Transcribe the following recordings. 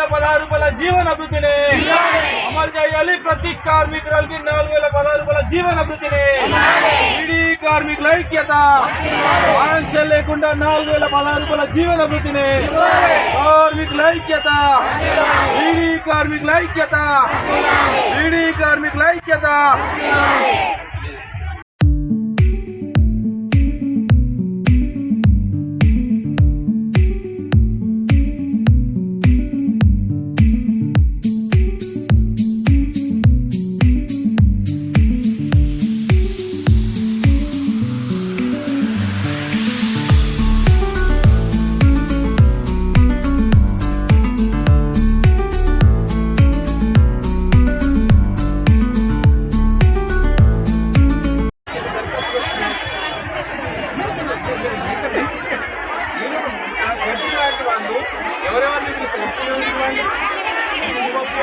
పదహారు రూపాయల జీవన భృతిని అమలు చేయాలి ప్రతి కార్మికురాలకి నాలుగు వేల పదహారు రూపాయల జీవన భృతిని ఈడీ కార్మికుల ఐక్యత. ఆంక్షలు లేకుండా నాలుగు వేల పదహారు రూపాయల జీవన భృతిని కార్మికుల ఐక్యత. ఈడీ కార్మికుల ఐక్యత. ఈడీ కార్మికుల ఐక్యత.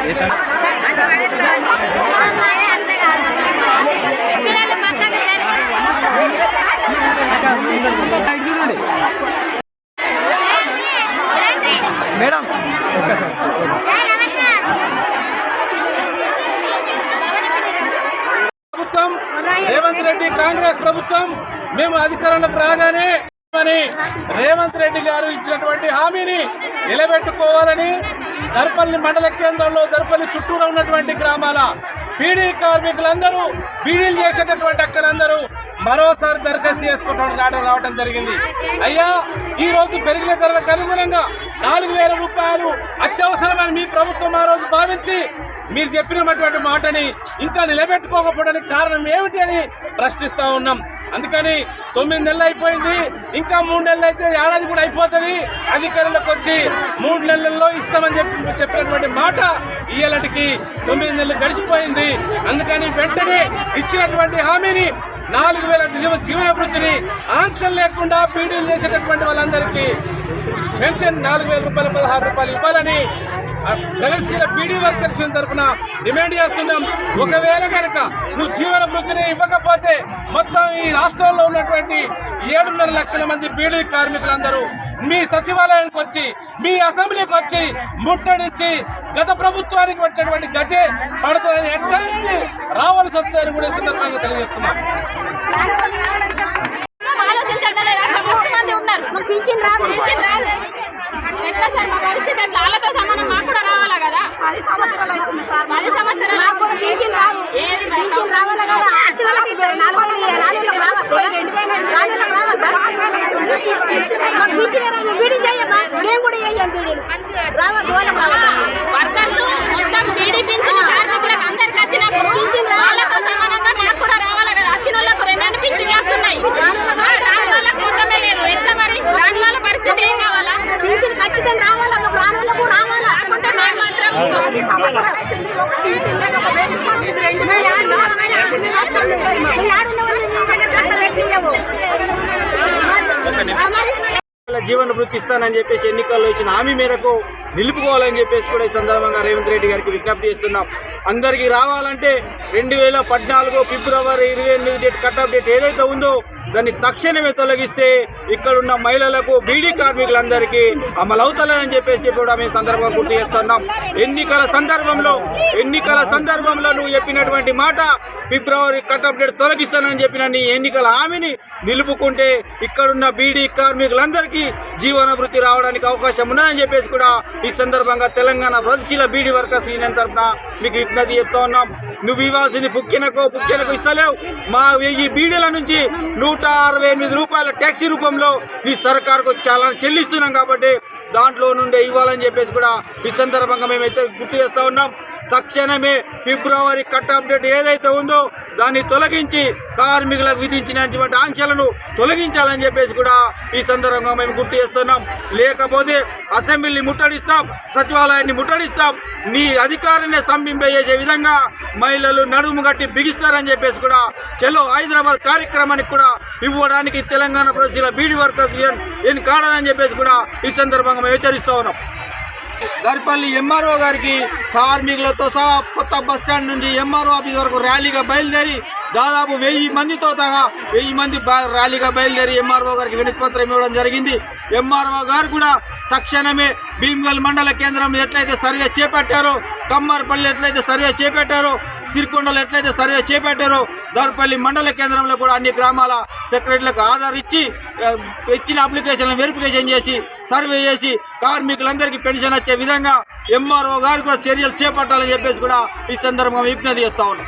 చూడండి. మేడం. ప్రభుత్వం రేవంత్ రెడ్డి కాంగ్రెస్ ప్రభుత్వం మేము అధికారంలోకి రాగానే అని రేవంత్ రెడ్డి గారు ఇచ్చినటువంటి హామీని నిలబెట్టుకోవాలని దర్పల్లి మండల కేంద్రంలో దర్పల్లి చుట్టూరా ఉన్నటువంటి గ్రామాల బీడీ కార్మికులందరూ బీడీలు చేసేటటువంటి అక్కలందరూ మరోసారి దరఖాస్తు చేసుకోవటం రావడం రావడం జరిగింది. అయ్యా ఈ రోజు పెరిగిన ధరలకు అనుగుణంగా నాలుగు వేల రూపాయలు అత్యవసరమని మీ ప్రభుత్వం ఆ రోజు భావించి మీరు చెప్పినటువంటి మాటని ఇంకా నిలబెట్టుకోకపోవడానికి కారణం ఏమిటి అని ప్రశ్నిస్తా ఉన్నాం. అందుకని తొమ్మిది నెలలు అయిపోయింది ఇంకా మూడు నెలలు అయితే ఏడాది కూడా అయిపోతుంది. అధికారంలోకి వచ్చి మూడు నెలల్లో ఇస్తామని చెప్పి చెప్పినటువంటి మాట ఇయ్యాలటికి తొమ్మిది నెలలు గడిచిపోయింది. అందుకని వెంటనే ఇచ్చినటువంటి హామీని నాలుగు వేల జీవ జీవనభృతిని ఆంక్షలు లేకుండా పీడీలు చేసేటటువంటి వాళ్ళందరికీ పెన్షన్ నాలుగు వేల రూపాయలు పదహారు రూపాయలు ఇవ్వాలని ఆ, ప్రగతిశీల బీడీ వర్కర్స్ తరఫున డిమాండ్ చేస్తున్నాం. ఒకవేళ కనుక నువ్వు జీవన వృత్తిని ఇవ్వకపోతే మొత్తం ఈ రాష్ట్రంలో ఉన్నటువంటి ఏడున్నర లక్షల మంది బీడీ కార్మికులందరూ మీ సచివాలయానికి వచ్చి మీ అసెంబ్లీకి వచ్చి ముట్టడించి గత ప్రభుత్వానికి పెట్టినటువంటి గతే పడుతుందని హెచ్చరించి రావాల్సి వస్తుందని కూడా సందర్భంగా తెలియజేస్తున్నాం. ఆలోచించండి ఉన్నారు. పింఛన్ రాదు పింఛన్ రాదు ఎట్లా సార్ మా పరిస్థితి అట్లా వాళ్ళతో సమానం మాకు కూడా రావాలా కదా పది సంవత్సరాలు పది సంవత్సరాలు మాకు కూడా పింఛన్ రాదు ఏది పింఛన్ రావాలి కదా వచ్చిన వాళ్ళకి ఇస్తారు నాలుగు వేలు ఇయ్యాలి. నాలుగు వేలకు రావద్దు నాలుగు వేలకు రావద్దా మాకు పింఛన్ రాదు బీడీ చేయమ్మా మేము కూడా చేయం బీడీలు రావద్దు వాళ్ళకి రావద్దా జీవన వృత్తి ఇస్తానని చెప్పేసి ఎన్నికల్లో ఇచ్చిన హామీ మేరకు నిలుపుకోవాలని చెప్పేసి కూడా ఈ సందర్భంగా రేవంత్ రెడ్డి గారికి విజ్ఞప్తి చేస్తున్నాం. అందరికీ రావాలంటే రెండు వేల పద్నాలుగు ఫిబ్రవరి ఇరవై ఎనిమిది డేట్ కట్ డేట్ ఏదైతే ఉందో దాన్ని తక్షణమే తొలగిస్తే ఇక్కడున్న మహిళలకు బీడీ కార్మికులందరికీ అమలవుతలేదని చెప్పేసి కూడా మేము సందర్భంగా గుర్తు చేస్తున్నాం. ఎన్నికల సందర్భంలో ఎన్నికల సందర్భంలో నువ్వు చెప్పినటువంటి మాట ఫిబ్రవరి కట్ డేట్ తొలగిస్తానని చెప్పిన నీ ఎన్నికల హామీని నిలుపుకుంటే ఇక్కడున్న బీడీ కార్మికులందరికీ జీవనభృతి రావడానికి అవకాశం ఉన్నదని చెప్పేసి కూడా ఈ సందర్భంగా తెలంగాణ ప్రగతిశీల బీడీ వర్కర్స్ యూనియన్ తరఫున మీకు విజ్ఞప్తి చెప్తా ఉన్నాం. నువ్వు ఇవ్వాల్సింది పుక్కినకో పుక్కినకు ఇస్తలేవు. మా వెయ్యి బీడీల నుంచి నూట అరవై ఎనిమిది రూపాయల ట్యాక్సీ రూపంలో ఈ సర్కారుకు చాలా చెల్లిస్తున్నాం కాబట్టి దాంట్లో నుండే ఇవ్వాలని చెప్పేసి కూడా ఈ సందర్భంగా మేము గుర్తు చేస్తా ఉన్నాం. తక్షణమే ఫిబ్రవరి కట్ అప్డేట్ ఏదైతే ఉందో దాన్ని తొలగించి కార్మికులకు విధించినటువంటి ఆంక్షలను తొలగించాలని చెప్పేసి కూడా ఈ సందర్భంగా మేము గుర్తు చేస్తున్నాం. లేకపోతే అసెంబ్లీని ముట్టడిస్తాం సచివాలయాన్ని ముట్టడిస్తాం నీ అధికారాన్ని స్తంభింపజేసే విధంగా మహిళలు నడుము గట్టి బిగిస్తారని చెప్పేసి కూడా చలో హైదరాబాద్ కార్యక్రమానికి కూడా ఇవ్వడానికి తెలంగాణ ప్రజల బీడీ వర్కర్స్ ఎన్ ఏం కాడదని చెప్పేసి కూడా ఈ సందర్భంగా మేము హెచ్చరిస్తూ ఉన్నాం. దర్పల్లి ఎంఆర్ఓ గారికి కార్మికులతో సహా కొత్త బస్ స్టాండ్ నుంచి ఎంఆర్ఓ ఆఫీస్ వరకు ర్యాలీగా బయలుదేరి దాదాపు వెయ్యి మందితో సహా వెయ్యి మంది ర్యాలీగా బయలుదేరి ఎంఆర్ఓ గారికి వినతిపత్రం ఇవ్వడం జరిగింది. ఎంఆర్ఓ గారు కూడా తక్షణమే భీమ్గల్ మండల కేంద్రం ఎట్లయితే సర్వే చేపట్టారో కమ్మార్పల్లి ఎట్లయితే సర్వే చేపట్టారో సిరికొండలు ఎట్లయితే సర్వే చేపట్టారో దర్పల్లి మండల కేంద్రంలో కూడా అన్ని గ్రామాల సెక్రటరీలకు ఆధార్ ఇచ్చి ఇచ్చిన అప్లికేషన్లను వెరిఫికేషన్ చేసి సర్వే చేసి కార్మికులందరికీ పెన్షన్ వచ్చే విధంగా ఎంఆర్ఓ గారు కూడా చర్యలు చేపట్టాలని చెప్పేసి కూడా ఈ సందర్భంగా విజ్ఞప్తి చేస్తా ఉన్నాం.